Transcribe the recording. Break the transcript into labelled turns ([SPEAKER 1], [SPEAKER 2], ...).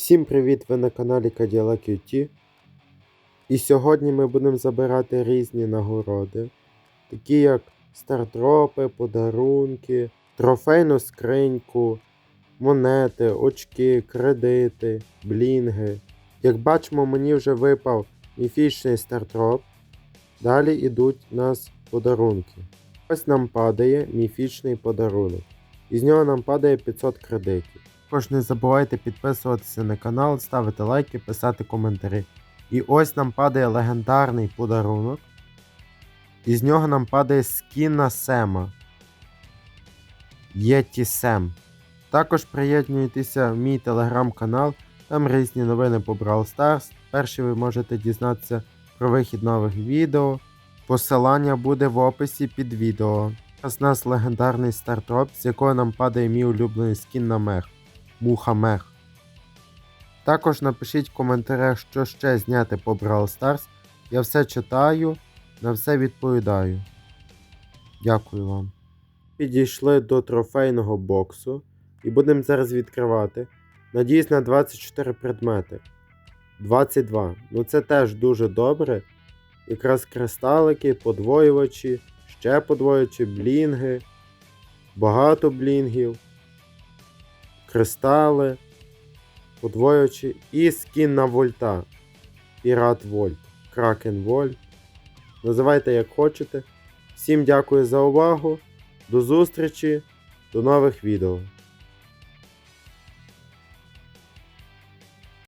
[SPEAKER 1] Всім привіт! Ви на каналі Cadillac QT. І сьогодні ми будемо забирати різні нагороди, такі як стартропи, подарунки, трофейну скриньку, монети, очки, кредити, блінги. Як бачимо, мені вже випав міфічний стартроп. Далі йдуть у нас подарунки. Ось нам падає міфічний подарунок. Із нього нам падає 500 кредитів. Також не забувайте підписуватися на канал, ставити лайки, писати коментарі. І ось нам падає легендарний подарунок. Із нього нам падає скін на Сема. Єті Сем. Також приєднуйтеся в мій телеграм-канал, там різні новини по Brawl Stars. Перші ви можете дізнатися про вихід нових відео. Посилання буде в описі під відео. Зараз у нас легендарний стартроп, з якого нам падає мій улюблений скін на мех. Мухамех. Також напишіть в коментарях, що ще зняти по Brawl Stars. Я все читаю, на все відповідаю. Дякую вам. Підійшли до трофейного боксу і будемо зараз відкривати. Надіюсь на 24 предмети. 22. Ну це теж дуже добре. Якраз кристалики, подвоювачі, ще подвоювачі, блінги, багато блінгів кристали, подвоюючи і скін на вольта. Пірат Вольт, Кракен Вольт. Називайте як хочете. Всім дякую за увагу. До зустрічі, до нових відео.